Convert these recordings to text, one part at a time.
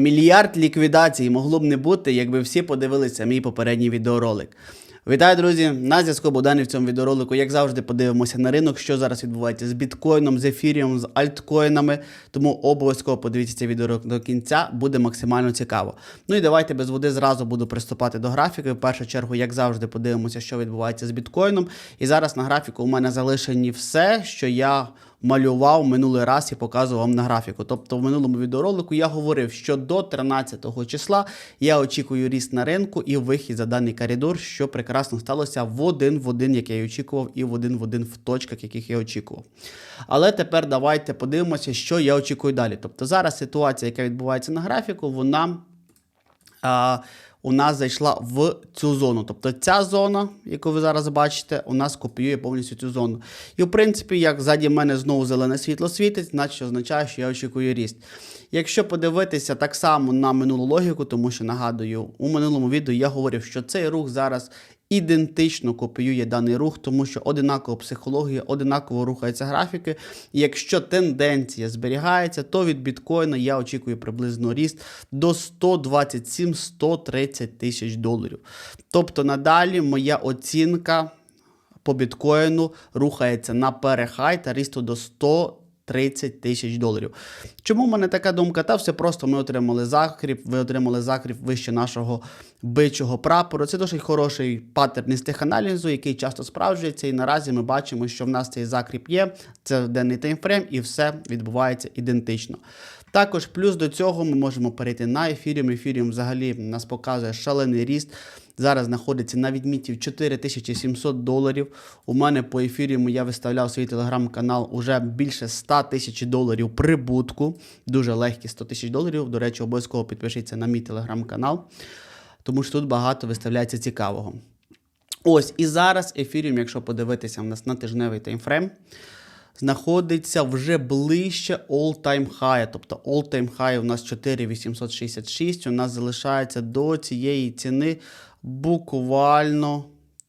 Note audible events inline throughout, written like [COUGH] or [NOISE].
Мільярд ліквідацій могло б не бути, якби всі подивилися мій попередній відеоролик. Вітаю, друзі! На зв'язку Богдан в цьому відеоролику, як завжди, подивимося на ринок, що зараз відбувається з біткоїном, з ефіріум, з альткоїнами. Тому обов'язково подивіться цей відеоролик до кінця, буде максимально цікаво. Ну і давайте без води зразу буду приступати до графіки. В першу чергу, як завжди, подивимося, що відбувається з біткоїном. І зараз на графіку у мене залишені все, що я малював минулий раз і показував вам на графіку. Тобто в минулому відеоролику я говорив, що до 13 числа я очікую ріст на ринку і вихід за даний коридор, що прекрасно сталося в один в один, як я і очікував, і в один в один в точках, яких я очікував. Але тепер давайте подивимося, що я очікую далі. Тобто зараз ситуація, яка відбувається на графіку, вона. А, у нас зайшла в цю зону. Тобто ця зона, яку ви зараз бачите, у нас копіює повністю цю зону. І в принципі, як ззаді мене знову зелене світло світить, значить означає, що я очікую ріст. Якщо подивитися так само на минулу логіку, тому що нагадую, у минулому відео я говорив, що цей рух зараз ідентично копіює даний рух, тому що одинакова психологія, одинаково рухаються графіки. І якщо тенденція зберігається, то від біткоїна я очікую приблизно ріст до 127-130 тисяч доларів. Тобто надалі моя оцінка по біткоїну рухається на перехай та рісту до 100 30 тисяч доларів. Чому в мене така думка? Та все просто ми отримали закріп, ви отримали закріп вище нашого бичого прапору. Це досить хороший паттерн із теханалізу, який часто справджується. І наразі ми бачимо, що в нас цей закріп є. Це денний таймфрейм, і все відбувається ідентично. Також плюс до цього ми можемо перейти на ефіріум. Ефіріум взагалі нас показує шалений ріст. Зараз знаходиться на відмітці в 4700 доларів. У мене по ефіріуму я виставляв свій телеграм-канал уже більше 100 тисяч доларів прибутку. Дуже легкі 100 тисяч доларів. До речі, обов'язково підпишіться на мій телеграм-канал, тому що тут багато виставляється цікавого. Ось і зараз ефіріум, якщо подивитися в нас на тижневий таймфрейм, знаходиться вже ближче all-time high. Тобто all-time high у нас 4866, у нас залишається до цієї ціни буквально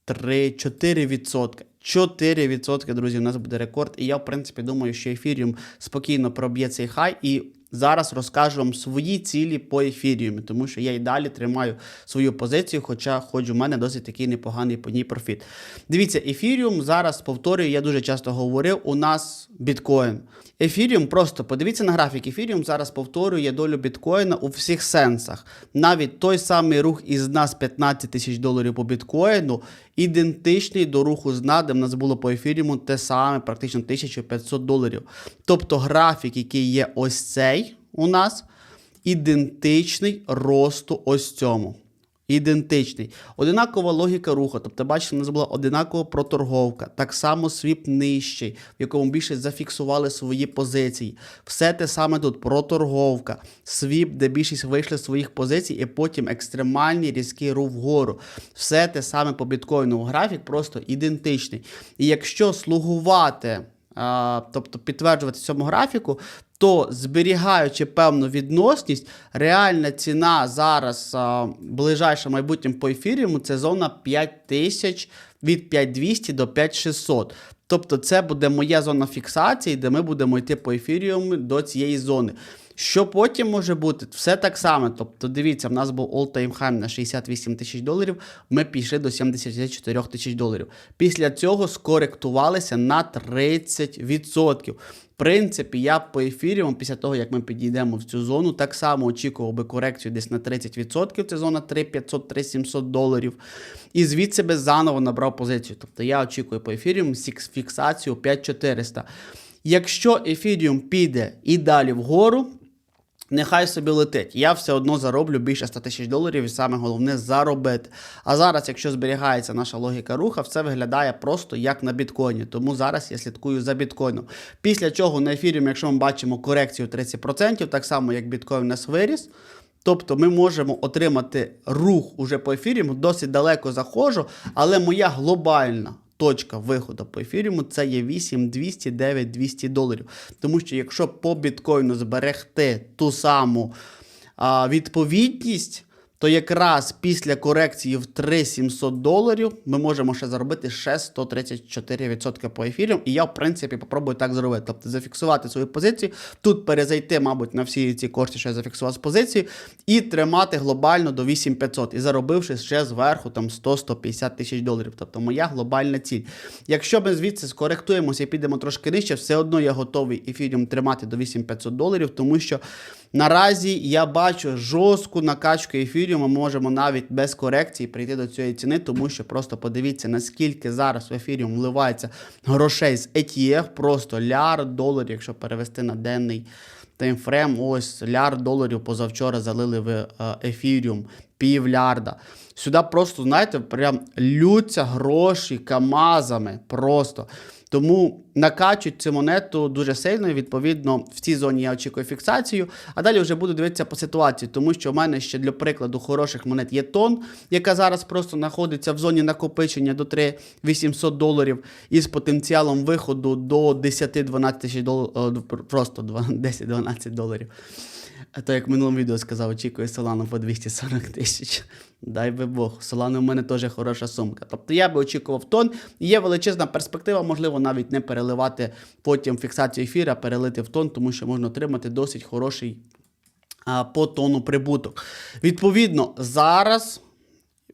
3-4%. 4%, друзі, у нас буде рекорд. І я, в принципі, думаю, що ефіріум спокійно проб'є цей хай. І зараз розкажу вам свої цілі по ефіріумі, тому що я і далі тримаю свою позицію, хоча хоч у мене досить такий непоганий по ній профіт. Дивіться, ефіріум зараз повторюю, я дуже часто говорив, у нас біткоін. Ефіріум просто подивіться на графік. Ефіріум зараз повторює долю біткоїна у всіх сенсах. Навіть той самий рух із нас 15 тисяч доларів по біткоїну ідентичний до руху з дна, де в нас було по ефіріуму те саме, практично 1500 доларів. Тобто графік, який є ось цей у нас, ідентичний росту ось цьому. Ідентичний. Одинакова логіка руху. Тобто, бачите, у нас була одинакова проторговка. Так само свіп нижчий, в якому більше зафіксували свої позиції. Все те саме тут проторговка, свіп, де більшість вийшли з своїх позицій, і потім екстремальний різкий рух вгору. Все те саме по біткоїну. Графік просто ідентичний. І якщо слугувати. Тобто підтверджувати цьому графіку, то зберігаючи певну відносність, реальна ціна зараз а, ближайше майбутнім по ефіріуму це зона 5000 від 5200 до 5600. Тобто це буде моя зона фіксації, де ми будемо йти по ефіріуму до цієї зони. Що потім може бути? Все так само. Тобто, дивіться, в нас був all-time high на 68 тисяч доларів, ми пішли до 74 тисяч доларів. Після цього скоректувалися на 30%. В принципі, я по ефіріуму, після того, як ми підійдемо в цю зону, так само очікував би корекцію десь на 30%. Це зона 3500-3700 доларів. І звідси би заново набрав позицію. Тобто я очікую по ефіріуму фіксацію 5400. Якщо ефіріум піде і далі вгору, Нехай собі летить. Я все одно зароблю більше 100 тисяч доларів, і саме головне заробити. А зараз, якщо зберігається наша логіка руха, все виглядає просто як на біткоїні. Тому зараз я слідкую за біткоїном. Після чого на ефірі, якщо ми бачимо корекцію 30%, так само як біткоін нас виріс. Тобто ми можемо отримати рух уже по ефірі, досить далеко заходжу, але моя глобальна точка виходу по ефіріуму це є 8 200 9 200 доларів. Тому що якщо по біткоїну зберегти ту саму а, відповідність, то якраз після корекції в 3700 доларів ми можемо ще заробити ще 134% по ефірам. І я, в принципі, попробую так зробити. Тобто зафіксувати свою позицію, тут перезайти, мабуть, на всі ці кошти, що я зафіксував з позиції, і тримати глобально до 8500. І заробивши ще зверху там 100-150 тисяч доларів. Тобто моя глобальна ціль. Якщо ми звідси скоректуємося і підемо трошки нижче, все одно я готовий ефіріум тримати до 8500 доларів, тому що. Наразі я бачу жорстку накачку ефірію. Ми можемо навіть без корекції прийти до цієї ціни, тому що просто подивіться, наскільки зараз в ефіріум вливається грошей з ETF, просто ляр доларів, якщо перевести на денний таймфрейм, ось ляр доларів позавчора залили в ефіріум, півлярда. Сюди просто, знаєте, прям лються гроші камазами просто. Тому накачують цю монету дуже сильно. і, Відповідно, в цій зоні я очікую фіксацію. А далі вже буду дивитися по ситуації, тому що в мене ще для прикладу хороших монет є тон, яка зараз просто знаходиться в зоні накопичення до 3 800 доларів із потенціалом виходу до 10-12 тисяч доларів, просто 10-12 [LAUGHS] доларів. А то як в минулому відео сказав, очікую Солану по 240 тисяч. Дай би Бог, Солана в мене теж хороша сумка. Тобто я би очікував тон. Є величезна перспектива, можливо, навіть не переливати потім фіксацію ефіра, перелити в тон, тому що можна отримати досить хороший а, по тону прибуток. Відповідно, зараз.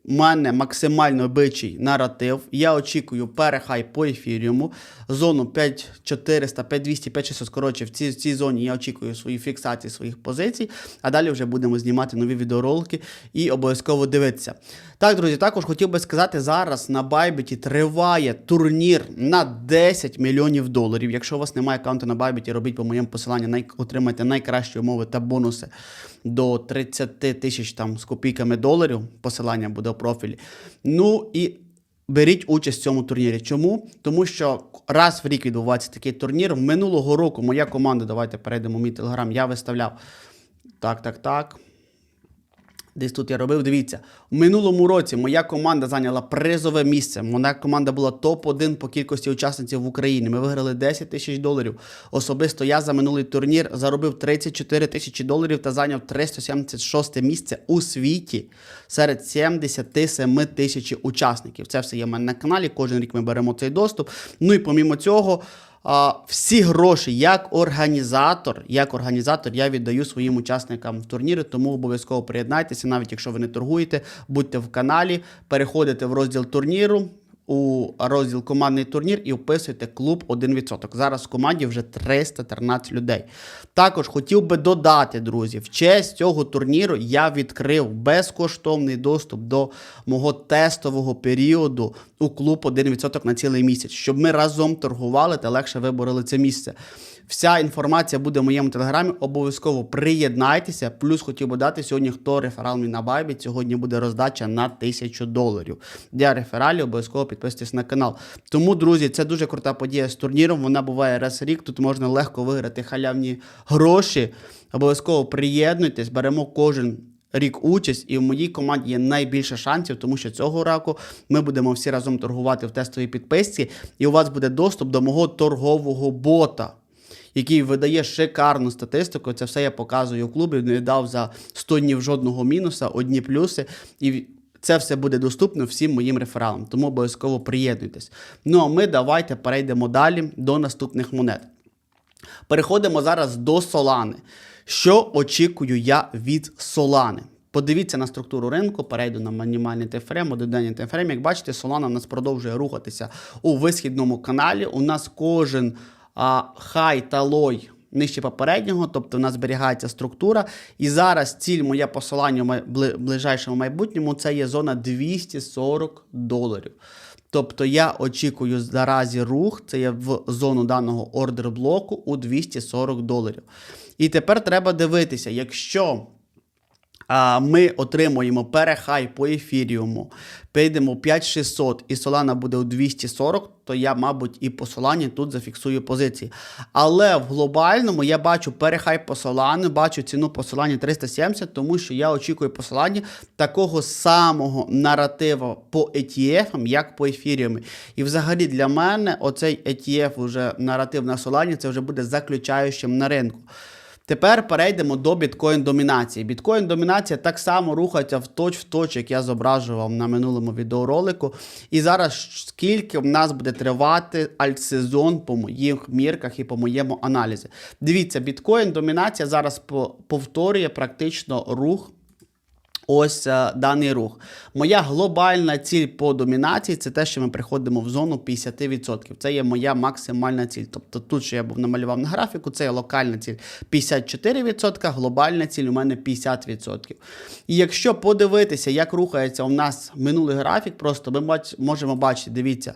У мене максимально бичий наратив. Я очікую перехай по ефіріуму. Зону 5400, 5200, 5600, коротше, в цій, в цій зоні я очікую свої фіксації своїх позицій. А далі вже будемо знімати нові відеоролики і обов'язково дивитися. Так, друзі, також хотів би сказати, зараз на Байбіті триває турнір на 10 мільйонів доларів. Якщо у вас немає аккаунту на Байбіті, робіть по моєму посиланню, най... отримайте найкращі умови та бонуси до 30 тисяч там з копійками доларів. Посилання буде в профілі. Ну і беріть участь в цьому турнірі. Чому? Тому що раз в рік відбувається такий турнір. Минулого року моя команда, давайте перейдемо в мій телеграм, я виставляв. Так, так, так. Десь тут я робив. Дивіться, у минулому році моя команда зайняла призове місце. Моя команда була топ-1 по кількості учасників в Україні. Ми виграли 10 тисяч доларів. Особисто я за минулий турнір заробив 34 тисячі доларів та зайняв 376 місце у світі серед 77 тисяч учасників. Це все є в мене на каналі. Кожен рік ми беремо цей доступ. Ну і помімо цього. Всі гроші як організатор, як організатор я віддаю своїм учасникам в турніри. тому обов'язково приєднайтеся, навіть якщо ви не торгуєте, будьте в каналі, переходите в розділ турніру. У розділ командний турнір і вписуйте клуб 1%. Зараз в команді вже 313 людей. Також хотів би додати, друзі, в честь цього турніру я відкрив безкоштовний доступ до мого тестового періоду у клуб 1% на цілий місяць, щоб ми разом торгували та легше вибороли це місце. Вся інформація буде в моєму телеграмі. Обов'язково приєднайтеся. Плюс хотів би дати сьогодні, хто реферал мій на Байбі. Сьогодні буде роздача на 1000 доларів. Для рефералів обов'язково підписуйтесь на канал. Тому, друзі, це дуже крута подія з турніром. Вона буває раз в рік. Тут можна легко виграти халявні гроші. Обов'язково приєднуйтесь, беремо кожен. Рік участь, і в моїй команді є найбільше шансів, тому що цього року ми будемо всі разом торгувати в тестовій підписці, і у вас буде доступ до мого торгового бота який видає шикарну статистику. Це все я показую у клубі. Не дав за 100 днів жодного мінуса, одні плюси. І це все буде доступно всім моїм рефералам. Тому обов'язково приєднуйтесь. Ну а ми давайте перейдемо далі до наступних монет. Переходимо зараз до Солани. Що очікую я від Солани? Подивіться на структуру ринку, перейду на мінімальний тайфрейм, одноденний тайфрейм. Як бачите, Solana у нас продовжує рухатися у висхідному каналі. У нас кожен а, хай та лой нижче попереднього, тобто в нас зберігається структура. І зараз ціль моє посилання в ближайшому майбутньому це є зона 240 доларів. Тобто я очікую наразі рух, це є в зону даного ордер блоку у 240 доларів. І тепер треба дивитися, якщо ми отримуємо перехай по ефіріуму, прийдемо 5600 і Solana буде у 240, то я, мабуть, і по Solana тут зафіксую позиції. Але в глобальному я бачу перехай по Solana, бачу ціну по Solana 370, тому що я очікую по Solana такого самого наратива по ETF, як по ефіріумі. І взагалі для мене оцей ETF, уже наратив на Solana, це вже буде заключаючим на ринку. Тепер перейдемо до біткоін домінації. Біткоін домінація так само рухається в точ в точ, як я зображував на минулому відеоролику. І зараз скільки в нас буде тривати альтсезон по моїх мірках і по моєму аналізі. Дивіться, біткоін домінація зараз по- повторює практично рух. Ось е, даний рух. Моя глобальна ціль по домінації це те, що ми приходимо в зону 50%. Це є моя максимальна ціль. Тобто тут, що я був намалював на графіку, це є локальна ціль 54%, глобальна ціль у мене 50%. І якщо подивитися, як рухається у нас минулий графік, просто ми можемо бачити, дивіться,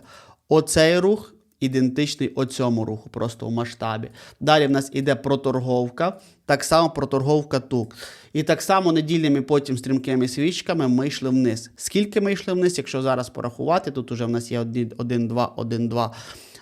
оцей рух ідентичний оцьому руху, просто у масштабі. Далі в нас іде проторговка, так само проторговка тут. І так само недільними потім стрімкими свічками ми йшли вниз. Скільки ми йшли вниз, якщо зараз порахувати, тут уже в нас є 1, 2, 1, 2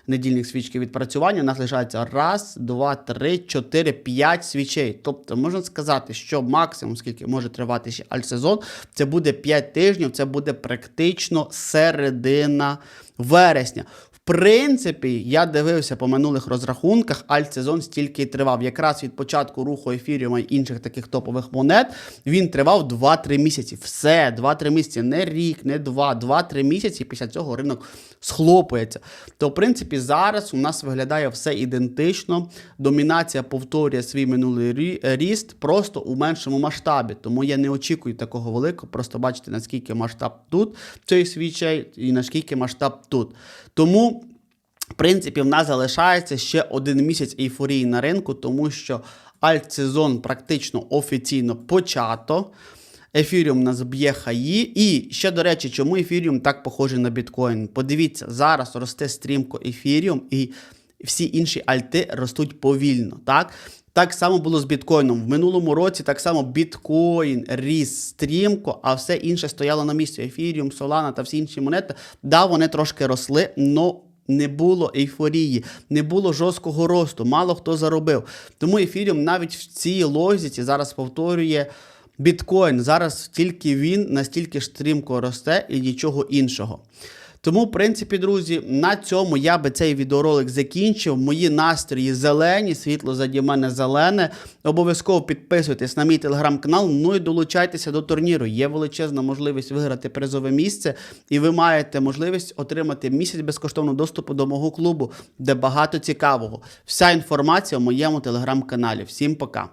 недільних свічки відпрацювання. У нас лишається раз, два, три, чотири, п'ять свічей. Тобто можна сказати, що максимум, скільки може тривати ще альтсезон, це буде 5 тижнів, це буде практично середина вересня. Принципі, я дивився по минулих розрахунках, альтсезон стільки й тривав. Якраз від початку руху ефіріума і інших таких топових монет він тривав 2-3 місяці. Все, 2-3 місяці, не рік, не два, 2-3 місяці. І після цього ринок схлопується. То, в принципі, зараз у нас виглядає все ідентично. Домінація повторює свій минулий ріст просто у меншому масштабі. Тому я не очікую такого великого. Просто бачите, наскільки масштаб тут цієї свічей і наскільки масштаб тут. Тому. В принципі, в нас залишається ще один місяць ейфорії на ринку, тому що альтсезон практично офіційно почато. Ефіріум нас б'є хаї. І ще, до речі, чому ефіріум так похожий на біткоін? Подивіться, зараз росте стрімко ефіріум, і всі інші альти ростуть повільно. Так? Так само було з біткоїном. В минулому році так само біткоін ріс стрімко, а все інше стояло на місці. Ефіріум, Солана та всі інші монети. Да, вони трошки росли, але не було ейфорії, не було жорсткого росту, мало хто заробив. Тому ефіріум навіть в цій логіці зараз повторює біткоін. Зараз тільки він настільки стрімко росте і нічого іншого. Тому, в принципі, друзі, на цьому я би цей відеоролик закінчив. Мої настрої зелені, світло заді мене зелене. Обов'язково підписуйтесь на мій телеграм-канал. Ну і долучайтеся до турніру. Є величезна можливість виграти призове місце, і ви маєте можливість отримати місяць безкоштовного доступу до мого клубу, де багато цікавого. Вся інформація в моєму телеграм-каналі. Всім пока.